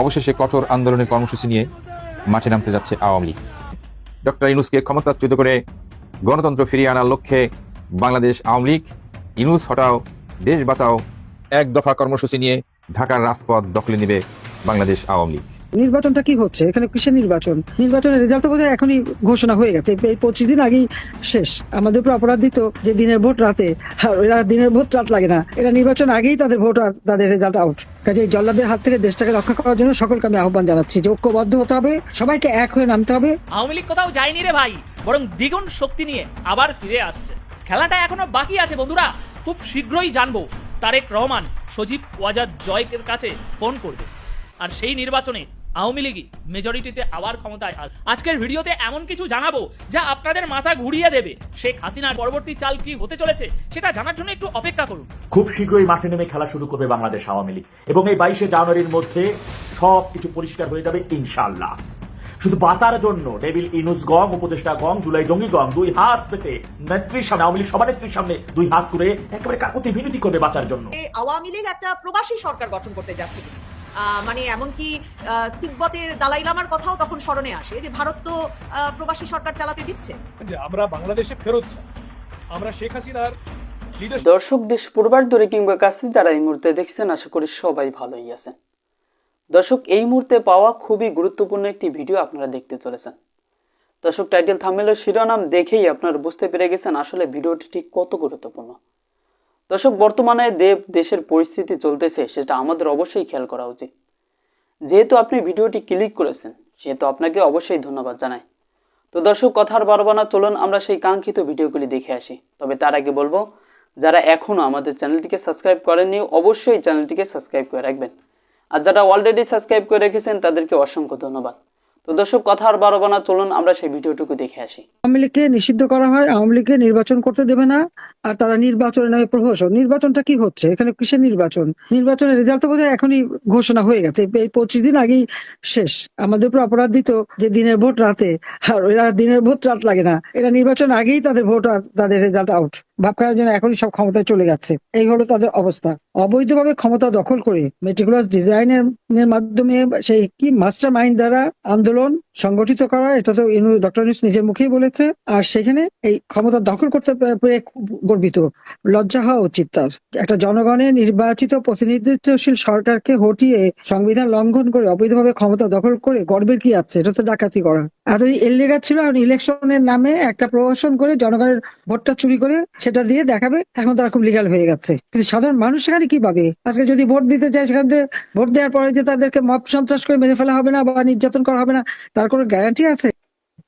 অবশেষে কঠোর আন্দোলনের কর্মসূচি নিয়ে মাঠে নামতে যাচ্ছে আওয়ামী লীগ। ডক্টর ইনুসকে ক্ষমতাচ্যুত করে গণতন্ত্র ফিরিয়ে আনার লক্ষ্যে বাংলাদেশ আওয়ামী লীগ ইনুস হটাও, দেশ বাঁচাও, এক দফা কর্মসূচি নিয়ে ঢাকার রাজপথ দখলে নেবে বাংলাদেশ আওয়ামী লীগ। নির্বাচনটা কি হচ্ছে? এখানে কিসের নির্বাচন? নির্বাচনের রেজাল্ট বোধহয় এখনই ঘোষণা হয়ে গেছে। এই পঁচিশ দিন আগেই শেষ। আমাদের উপর অপরাধ দিত যে দিনের ভোট রাতে, আর এরা দিনের ভোট রাত লাগে না। এরা নির্বাচন আগেই তাদের ভোট আর তাদের রেজাল্ট আউট কাজে জল্লাদের হাত থেকে দেশটাকে রক্ষা করার জন্য সকলকে আমি আহ্বান জানাচ্ছি যে ঐক্যবদ্ধ হতে হবে, সবাইকে এক হয়ে নামতে হবে। আওয়ামী লীগ কোথাও যায়নি রে ভাই, বরং দ্বিগুণ শক্তি নিয়ে আবার ফিরে আসছে। খেলাটা এখনও বাকি আছে বন্ধুরা, খুব শীঘ্রই জানব। তারেক রহমান সজীব ওয়াজাদ জয়কের কাছে ফোন করবে। আর সেই নির্বাচনে আওয়ামী লীগই মেজরিটিতে আবার ক্ষমতায় আস আজকের ভিডিওতে এমন কিছু জানাব যা আপনাদের মাথা ঘুরিয়ে দেবে। শেখ হাসিনার পরবর্তী চাল কি হতে চলেছে সেটা জানার জন্য একটু অপেক্ষা করুন। খুব শীঘ্রই মাঠে নেমে খেলা শুরু করবে বাংলাদেশ আওয়ামী লীগ। এবং এই বাইশে জানুয়ারির মধ্যে সব কিছু পরিষ্কার হয়ে যাবে ইনশাল্লাহ শুধু বাঁচার জন্য ডেভিল ইনুস গং উপদেষ্টা গং জুলাই জঙ্গি গং দুই হাত পেতে নেত্রীর সামনে আওয়ামী লীগ সভানেত্রীর সামনে দুই হাত তুলে একেবারে কাকুতি বিনতি করবে বাঁচার জন্য। আওয়ামী লীগ একটা প্রবাসী সরকার গঠন করতে যাচ্ছে। মানে এমনকি তিব্বতের দালাই লামার কথাও তখন স্মরণে আসে যে ভারত তো আহ, প্রবাসী সরকার চালাতে দিচ্ছে। আমরা বাংলাদেশে ফেরত আমরা শেখ হাসিনার দর্শক দেশ পূর্বার দূরে কিংবা কাছে যারা এই মুহূর্তে দেখছেন আশা করি সবাই ভালোই আছেন। দর্শক এই মুহূর্তে পাওয়া খুবই গুরুত্বপূর্ণ একটি ভিডিও আপনারা দেখতে চলেছেন। দর্শক টাইটেল থামেলের শিরোনাম দেখেই আপনারা বুঝতে পেরে গেছেন আসলে ভিডিওটি ঠিক কত গুরুত্বপূর্ণ। দর্শক, বর্তমানে দেব দেশের পরিস্থিতি চলতেছে, সেটা আমাদের অবশ্যই খেয়াল করা উচিত। যেহেতু আপনি ভিডিওটি ক্লিক করেছেন, সেহেতু আপনাকে অবশ্যই ধন্যবাদ জানাই। তো দর্শক কথার বারবার না, চলুন আমরা সেই কাঙ্ক্ষিত ভিডিওগুলি দেখে আসি। তবে তার আগে বলব, যারা এখনও আমাদের চ্যানেলটিকে সাবস্ক্রাইব করেননি, অবশ্যই চ্যানেলটিকে সাবস্ক্রাইব করে রাখবেন। আর যারা অলরেডি সাবস্ক্রাইব করে রেখেছেন, তাদেরকে অসংখ্য ধন্যবাদ। তো দর্শক, কথা আর বারো বানা চলুন আমরা সেই ভিডিওটুকু দেখে আসি। আওয়ামী লীগকে নিষিদ্ধ করা হয়, আওয়ামী লীগকে নির্বাচন করতে দেবে না, আর তারা নির্বাচনের নামে প্রহসন। নির্বাচনটা কি হচ্ছে? এখানে কিসের নির্বাচন? নির্বাচনের রেজাল্ট বোধহয় এখনই ঘোষণা হয়ে গেছে। এই পঁচিশ দিন আগেই শেষ। আমাদের উপর অপরাধ দিত যে দিনের ভোট রাতে, আর এরা দিনের ভোট রাত লাগে না। এরা নির্বাচন আগেই তাদের ভোট আর তাদের রেজাল্ট আউট ভাব করার জন্য এখনই সব ক্ষমতায় চলে যাচ্ছে। এই হলো তাদের অবস্থা। অবৈধভাবে ক্ষমতা দখল করে মেটিকুলাস ডিজাইনের মাধ্যমে সেই কি মাস্টার মাইন্ড দ্বারা আন্দোলন সংগঠিত করা, এটা তো ডক্টর ইউনুস নিজের মুখেই বলেছে। আর সেখানে এই ক্ষমতা দখল করতে পেরে খুব গর্বিত। লজ্জা হওয়া উচিত তার। একটা জনগণের নির্বাচিত প্রতিনিধিত্বশীল সরকারকে হটিয়ে সংবিধান লঙ্ঘন করে অবৈধভাবে ক্ষমতা দখল করে গর্বের কি আছে? এটা তো ডাকাতি করা। এতদিন এললেগার ছিল, এখন ইলেকশনের নামে একটা প্রহসন করে জনগণের ভোটটা চুরি করে সেটা দিয়ে দেখাবে, এখন তারা খুব লিগাল হয়ে গেছে। কিন্তু সাধারণ মানুষ সেখানে কি পাবে? আজকে যদি ভোট দিতে চায়, সেখান থেকে ভোট দেওয়ার পরে যে তাদেরকে মব সন্ত্রাস করে মেরে ফেলা হবে না বা নির্যাতন করা হবে না, তার কোনো গ্যারান্টি আছে?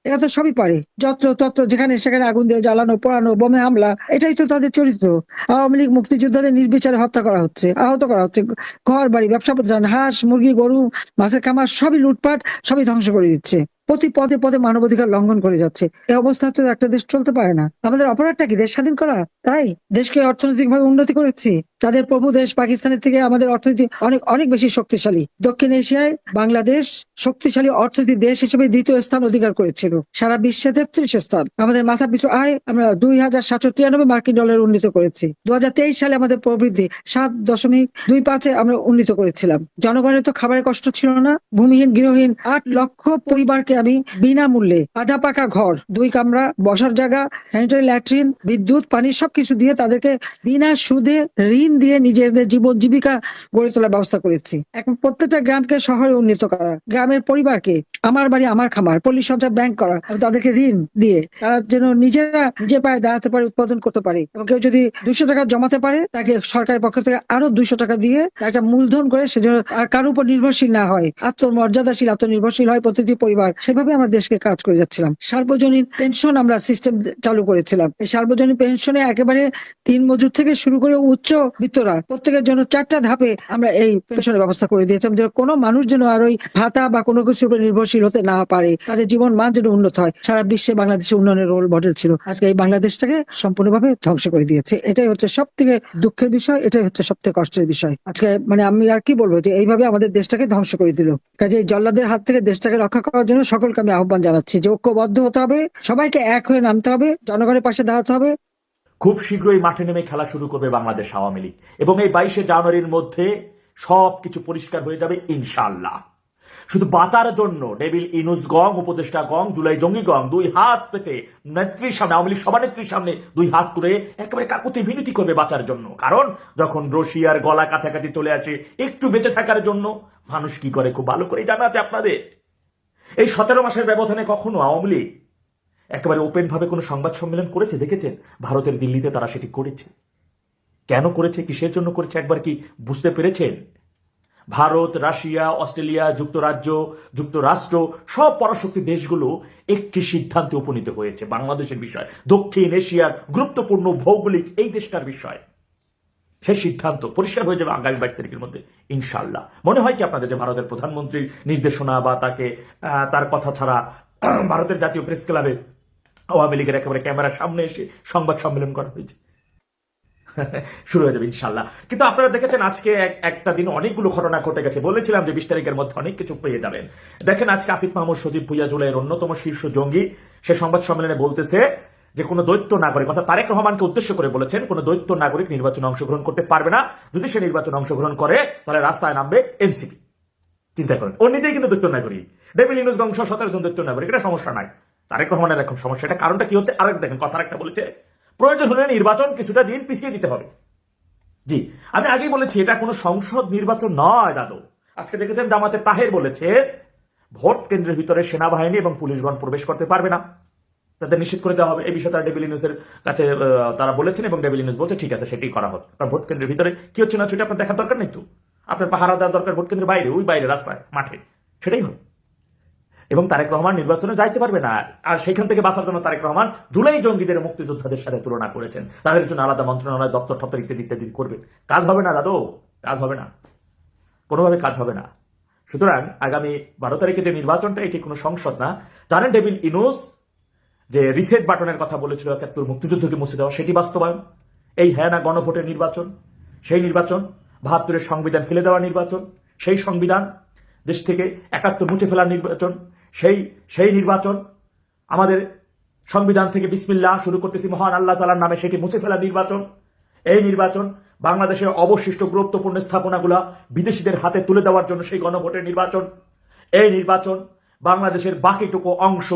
এরা তো সবই পারে। যত্র তত্র যেখানে সেখানে আগুন দিয়ে জ্বালানো, পোড়ানো, বোমে হামলা, এটাই তো তাদের চরিত্র। আওয়ামী লীগ মুক্তিযোদ্ধাদের নির্বিচারে হত্যা করা হচ্ছে, আহত করা হচ্ছে ঘর বাড়ি ব্যবসা প্রতিষ্ঠান, হাঁস, মুরগি, গরু, মাছের খামার, সবই লুটপাট, সবই ধ্বংস করে দিচ্ছে। প্রতি পদে পদে মানবাধিকার লঙ্ঘন করে যাচ্ছে। এই অবস্থা তো একটা দেশ চলতে পারে না। আমাদের অপরাধটা কি দেশ স্বাধীন করা? তাই দেশকে অর্থনৈতিক ভাবে উন্নতি করেছি। তাদের প্রভু দেশ পাকিস্তানের থেকে আমাদের অর্থনীতি অনেক অনেক বেশি শক্তিশালী। দক্ষিণ এশিয়ায় বাংলাদেশ শক্তিশালী অর্থনীতি দেশ হিসেবে দ্বিতীয় স্থান অধিকার করেছিল। সারা বিশ্বে তেত্রিশ স্থান। আমাদের মাথা পিছু আয় আমরা দুই হাজার সাতশো তিরানব্বই মার্কিন ডলার উন্নীত করেছি। দু হাজার তেইশ সালে আমাদের প্রবৃদ্ধি সাত দশমিক দুই পাঁচে আমরা উন্নীত করেছিলাম। জনগণের তো খাবারের কষ্ট ছিল না। ভূমিহীন, গৃহহীন আট লক্ষ পরিবারকে আমি বিনামূল্যে আধা পাকা ঘর, দুই কামরা, বসার জায়গা স্যানিটারি ল্যাট্রিন বিদ্যুৎ, পানি সবকিছু দিয়ে তাদেরকে বিনা সুদে ঋণ দিয়ে নিজেদের জীবন জীবিকা গড়ে তোলার ব্যবস্থা করেছি। এখন প্রত্যেকটা গ্রামকে শহরে উন্নীত করা, গ্রামের পরিবারকে আমার বাড়ি, আমার খামার, পল্লী সঞ্চয় ব্যাংক করা তাদেরকে ঋণ দিয়ে তারা যেন নিজেরা নিজে পায়ে দাঁড়াতে পারে, উৎপাদন করতে পারে। এবং কেউ যদি দুশো টাকা জমাতে পারে, তাকে সরকারের পক্ষ থেকে আরও দুইশো টাকা দিয়ে একটা মূলধন করে সে যেন আর কারোর উপর নির্ভরশীল না হয়, আত্মমর্যাদাশীল, আত্মনির্ভরশীল হয় প্রতিটি পরিবার। সেভাবে আমরা দেশকে কাজ করে যাচ্ছিলাম। সার্বজনীন পেনশন আমরা সিস্টেম চালু করেছিলাম। এই সার্বজনীন পেনশনে একেবারে তিন মজুর থেকে শুরু করে উচ্চ বিত্তরা প্রত্যেকের জন্য চারটা ধাপে আমরা এই পেনশনের ব্যবস্থা করে দিয়েছিলাম, যেন কোনো মানুষ যেন আর ওই ভাতা বা কোনো কিছুর নির্ভরশীল হতে না পারে। তাদের জীবন মান যেন উন্নত হয়। সারা বিশ্বে বাংলাদেশের উন্নয়নের রোল মডেল ছিল। আজকে এই বাংলাদেশটাকে সম্পূর্ণভাবে ধ্বংস করে দিয়েছে। এটাই হচ্ছে সব থেকে দুঃখের বিষয়, এটাই হচ্ছে সব থেকে কষ্টের বিষয়। আজকে মানে আমি আর কি বলব যে, এইভাবে আমাদের দেশটাকে ধ্বংস করে দিল। কাজে এই জল্লাদের হাত থেকে দেশটাকে রক্ষা করার জন্য সকলকে আমি আহ্বান জানাচ্ছি যে ঐক্যবদ্ধ হতে হবে, সবাইকে এক হয়ে নামতে হবে, জনগণের পাশে দাঁড়াতে হবে। খুব শীঘ্রই মাঠে নেমে খেলা শুরু করবে বাংলাদেশ আওয়ামী লীগ এবং এই বাইশে জানুয়ারির মধ্যে সব কিছু পরিষ্কার হয়ে যাবে ইনশাল্লাহ শুধু বাঁচার জন্য ডেভিল ইনুস গং, উপদেষ্টা গং, জুলাই জঙ্গি গং, দুই হাত পেতে নেত্রীর সামনে, আওয়ামী লীগ সভানেত্রীর সামনে দুই হাত তুলে একেবারে কাকুতি মিনতি করবে বাঁচার জন্য। কারণ যখন রশিয়ার গলা কাছাকাছি চলে আসে, একটু বেঁচে থাকার জন্য মানুষ কি করে? খুব ভালো করে জানা আছে আপনাদের। এই সতেরো মাসের ব্যবধানে কখনো আওয়ামী লীগ একেবারে ওপেনভাবে কোনো সংবাদ সম্মেলন করেছে? দেখেছেন? ভারতের দিল্লিতে তারা সেটি করেছে। কেন করেছে? কিসের জন্য করেছে? একবার কি বুঝতে পেরেছেন? ভারত, রাশিয়া, অস্ট্রেলিয়া, যুক্তরাজ্য, যুক্তরাষ্ট্র, সব পরাশক্তি দেশগুলো একটি সিদ্ধান্তে উপনীত হয়েছে। বাংলাদেশের বিষয়, দক্ষিণ এশিয়ার গুরুত্বপূর্ণ ভৌগোলিক এই দেশটার বিষয়। সেই সিদ্ধান্ত পরিষ্কার হয়ে যাবে আগামী বাইশ তারিখের মধ্যে ইনশাল্লাহ মনে হয় কি আপনাদের যে ভারতের প্রধানমন্ত্রীর নির্দেশনা বা তাকে তার কথা ছাড়া ভারতের জাতীয় প্রেস ক্লাবে আওয়ামী লীগের একেবারে ক্যামেরার সামনে এসে সংবাদ সম্মেলন করা হয়েছে। শুরু হয়ে যাবে ইনশাল্লাহ কিন্তু আপনারা দেখেছেন আজকে একটা দিন অনেকগুলো ঘটনা ঘটে গেছে। বলেছিলাম যে বিশ তারিখের মধ্যে অনেক কিছু পেয়ে যাবেন। দেখেন আজকে আসিফ মাহমুদ, সজীব জুলাইয়ের অন্যতম শীর্ষ জঙ্গি, সে সংবাদ সম্মেলনে বলতেছে যে কোনো দৈত্য নাগরিক, অর্থাৎ তারেক রহমানকে উদ্দেশ্য করে বলেছেন, কোনো দৈত্য নাগরিক নির্বাচনে অংশগ্রহণ করতে পারবে না। যদি সে নির্বাচনে অংশগ্রহণ করে, তাহলে রাস্তায় নামবে এনসিপি। চিন্তা করেন। ও নিজেই কিন্তু দৈত্য নাগরিক। ডেভিল ইউনুস বংশ সতেরো জন দৈত্য নাগরিক। এটা সমস্যা নাই। তারেক রহমানের এখন সমস্যা। এটা কারণটা কি হচ্ছে? আরেক দেখেন কথা একটা বলেছে, প্রয়োজন হলে নির্বাচন কিছুটা দিন পিছিয়ে দিতে হবে। জি, আমি আগেই বলেছি, এটা কোনো সংসদ নির্বাচন নয়, দাদু। আজকে দেখেছেন জামাতে তাহের বলেছে, ভোট কেন্দ্রের ভিতরে সেনাবাহিনী এবং পুলিশগণ প্রবেশ করতে পারবে না। তাদের নিশ্চিত করে দেওয়া হবে, এই বিষয়ে তারা ডেভিল ইউনুসের কাছে তারা বলেছেন এবং ডেভিল ইউনুস বলছে, ঠিক আছে সেটাই করা হবে কারণ ভোট কেন্দ্রের ভিতরে কি হচ্ছে না সেটা আপনার দেখার দরকার নেই তো। আপনার পাহারা দেওয়ার দরকার ভোট কেন্দ্রের বাইরে, ওই বাইরে, রাস্তায়, মাঠে। সেটাই হবে এবং তারেক রহমান নির্বাচনে যাইতে পারবে না। আর সেখান থেকে বাঁচার জন্য তারেক রহমান জুলাই জঙ্গিদের মুক্তিযোদ্ধাদের সাথে তুলনা করেছেন। তাদের জন্য আলাদা মন্ত্রণালয়, দপ্তর টপ্তর ইত্যাদি ইত্যাদি করবে। কাজ হবে না, দাদু, কাজ হবে না। কোনোভাবে কাজ হবে না। সুতরাং আগামী বারো তারিখে যে নির্বাচনটা, এটি কোনো সংসদ না। জানেন ডেবিল ইনুস যে রিসেট বাটনের কথা বলেছিল একাত্তর মুক্তিযুদ্ধকে মুছে দেওয়া, সেটি বাস্তবায়ন। এই হ্যাঁ না গণভোটের নির্বাচন, সেই নির্বাচন, বাহাত্তরের সংবিধান ফেলে দেওয়া নির্বাচন, সেই সংবিধান, দেশ থেকে একাত্তর মুছে ফেলার নির্বাচন, সেই সেই নির্বাচন, আমাদের সংবিধান থেকে বিসমিল্লা শুরু করতেছি, মহান আল্লাহ তালার নামে সেটি মুছে ফেলার নির্বাচন। এই নির্বাচন বাংলাদেশের অবশিষ্ট গুরুত্বপূর্ণ স্থাপনাগুলা বিদেশিদের হাতে তুলে দেওয়ার জন্য সেই গণভোটের নির্বাচন। এই নির্বাচন বাংলাদেশের বাকিটুকু অংশ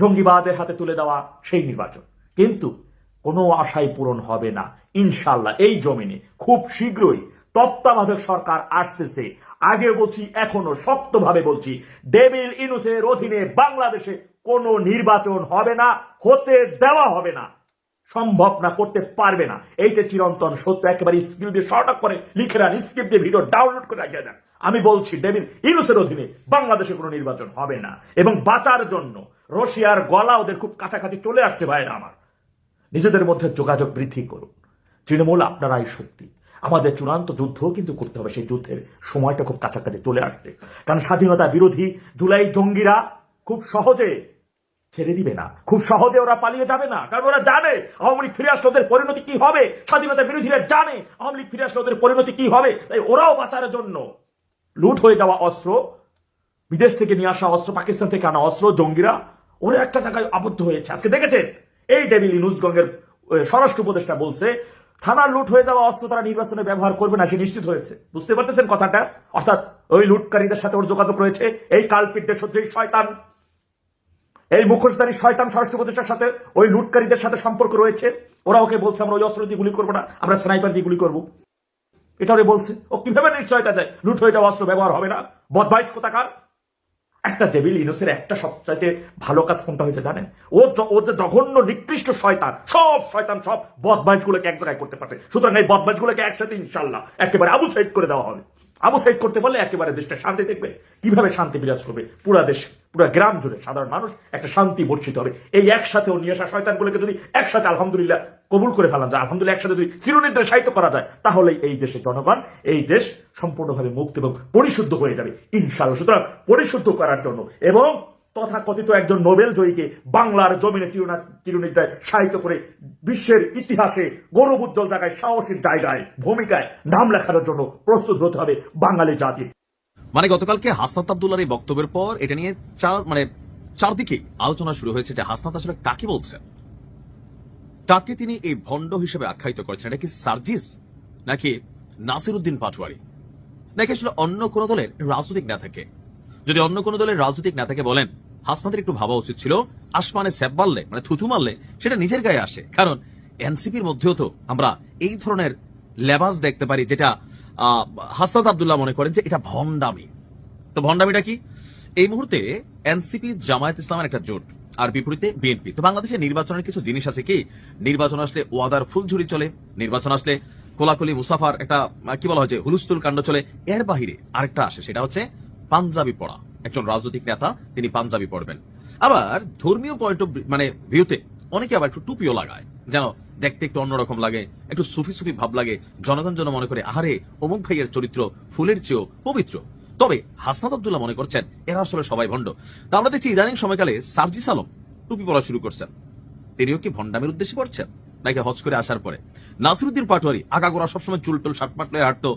জঙ্গিবাদের হাতে তুলে দেওয়া সেই নির্বাচন। কিন্তু কোনো আশাই পূরণ হবে না। ইনশাল্লাহ এই জমিনে খুব শীঘ্রই তত্ত্বাবধায়ক সরকার আসতেছে। আগে বলছি, এখনও শক্তভাবে বলছি, ডেভিল ইনুসের অধীনে বাংলাদেশে কোনো নির্বাচন হবে না, হতে দেওয়া হবে না। সম্ভব না, করতে পারবে না। এইটা চিরন্তন সত্য। একেবারে স্কিল দিয়ে শর্ট করে লিখে রান, স্ক্রিপ্ট দিয়ে ভিডিও ডাউনলোড করে রাখিয়ে দেন। আমি বলছি ডেভিল ইনুসের অধীনে বাংলাদেশে কোনো নির্বাচন হবে না। এবং বাঁচার জন্য রশিয়ার গলা ওদের খুব কাছাকাছি চলে আসছে ভাইরা আমার। নিজেদের মধ্যে যোগাযোগ বৃদ্ধি করুন। তৃণমূল আপনারাই শক্তি। আমাদের চূড়ান্ত যুদ্ধ কিন্তু করতে হবে। সেই যুদ্ধের সময়টা খুব কাছাকাছি চলে আসছে। কারণ স্বাধীনতা বিরোধী জুলাই জঙ্গিরা খুব সহজে ছেড়ে দিবে না। খুব সহজে ওরা পালিয়ে যাবে না। কারণ ওরা জানে আওয়ামী লীগ ফিরে আসলে ওদের পরিণতি কি হবে। স্বাধীনতা বিরোধীরা জানে আওয়ামী লীগ ফিরে আসলে ওদের পরিণতি কি হবে। তাই ওরাও বাঁচার জন্য লুট হয়ে যাওয়া অস্ত্র, বিদেশ থেকে নিয়ে আসা অস্ত্র, পাকিস্তান থেকে আনা অস্ত্র, জঙ্গিরা, ওরা একটা জায়গায় আবদ্ধ হয়েছে। আজকে দেখেছেন? এই ডেভিল ইনুসগঙ্গের স্বরাষ্ট্র উপদেষ্টা বলছে, থানার লুট হয়ে যাওয়া অস্ত্র তারা নির্বাচনে ব্যবহার করবে না, সে নিশ্চিত হয়েছে। বুঝতে পারতেছেন কথাটা? অর্থাৎ ওই লুটকারীদের সাথে ওর যোগাযোগ রয়েছে, এই কালপিটদের সত্যি শয়তান। এই মুখোশধারী শয়তান স্বরাষ্ট্র উপদেষ্টার সাথে ওই লুটকারীদের সাথে সম্পর্ক রয়েছে। ওরা ওকে বলছে, আমরা ওই অস্ত্র দিয়ে গুলি করব না, আমরা স্নাইপার দিয়ে গুলি করব। এটা বলছে। ও কীভাবে নিশ্চয়তা দেয়? লুট হয়ে যাওয়া অস্ত্র ব্যবহার হবে না? বদমাইশ কোথাকার? একটা ডেভিল ইনুসের একটা সবচাইতে ভালো কাজ কোনটা হয়েছে জানেন? ও ও যে জঘন্য, নিকৃষ্ট শয়তান, সব শয়তান, সব বদমাইশ গুলোকে এক জায়গায় করতে পারছে। সুতরাং এই বদমাইশ গুলোকে একসাথে ইনশাল্লাহ একেবারে আবু সাইড করে দেওয়া হবে। আবু সাইড করতে পারলে একেবারে দেশটা শান্তি দেখবে। কীভাবে শান্তি বিরাজ করবে? পুরা দেশ, পুরা গ্রাম জুড়ে সাধারণ মানুষ একটা শান্তি বর্ষিত হবে। এই একসাথে ও নিয়ে আসা শয়তানগুলোকে যদি একসাথে আলহামদুলিল্লাহ কবুল করে ফেলা যায় আলহামদুলিল্লাহ একসাথে যদি চিরনিদ্রায় সাহিত্য করা যায় তাহলে এই দেশের জনগণ, এই দেশ সম্পূর্ণভাবে মুক্ত এবং পরিশুদ্ধ হয়ে যাবে, ইনশাআল্লাহ। সুতরাং পরিশুদ্ধ করার জন্য এবং তথাকথিত একজন নোবেল জয়ীকে বাংলার জমিনে চিরনা চিরনিদ্রায় সাহিত্য করে বিশ্বের ইতিহাসে গৌরব উজ্জ্বল জায়গায়, সাহসীর জায়গায়, ভূমিকায় নাম লেখানোর জন্য প্রস্তুত হতে হবে বাঙালি জাতি। মানে গতকালকে হাসনাত আব্দুল্লার এই বক্তব্যের পর এটা নিয়ে চার মানে চারদিকে আলোচনা শুরু হয়েছে যে হাসনাত আসলে কাকে বলছেন? কাকে তিনি এই ভণ্ড হিসেবে আখ্যায়িত করেছেন। এটা কি সার্জিস? নাকি নাসির উদ্দিন পাটোয়ারি? নাকি আসলে অন্য কোন দলের রাজনৈতিক নেতাকে? যদি অন্য কোনো দলের রাজনৈতিক নেতাকে বলেন হাসনাদের একটু ভাবা উচিত ছিল আসমানে স্যাপ মারলে মানে থুথু মারলে সেটা নিজের গায়ে আসে। কারণ এনসিপির মধ্যেও তো আমরা এই ধরনের লেবাস দেখতে পারি যেটা আহ, হাসনাত আবদুল্লাহ মনে করেন যে এটা ভণ্ডামি। তো ভণ্ডামিটা কি? এই মুহূর্তে এনসিপি জামায়াত ইসলামের একটা জোট। আর বিপরীতে বিএনপি। তো বাংলাদেশে নির্বাচনের কিছু জিনিস আছে কি? নির্বাচন আসলে ওয়াদার ফুলঝুরি চলে, নির্বাচন আসলে কোলাকুলি মুসাফার একটা কি বলা হয় যে হুলুস্তুল কাণ্ড চলে। এর বাহিরে আরেকটা আসে, সেটা হচ্ছে পাঞ্জাবি পড়া। একজন রাজনৈতিক নেতা, তিনি পাঞ্জাবি পড়বেন। আবার ধর্মীয় পয়েন্ট মানে ভিউতে অনেকে আবার একটু টুপিও লাগায়। যেন দেখতে একটু অন্যরকম লাগে, একটু সুফি সুফি ভাব লাগে। জনগণ যেন মনে করে, আহারে, অমুক ভাইয়ের চরিত্র ফুলের চেয়েও পবিত্র। তবে হাসনাত আবদুল্লাহ মনে করছেন, এরা আসলে সবাই ভণ্ড। তা আমরা দেখছি ইদানিং সময়কালে সার্জিস সালম টুপি পড়া শুরু করছেন। তিনিও কি ভণ্ডামের উদ্দেশ্যে পড়ছেন? নাকি হজ করে আসার পরে? নাসিরুদ্দিন পাটোয়ারি আগাগোড়া সবসময় চুলটুল শার্ট পাট লয়ে হাঁটতো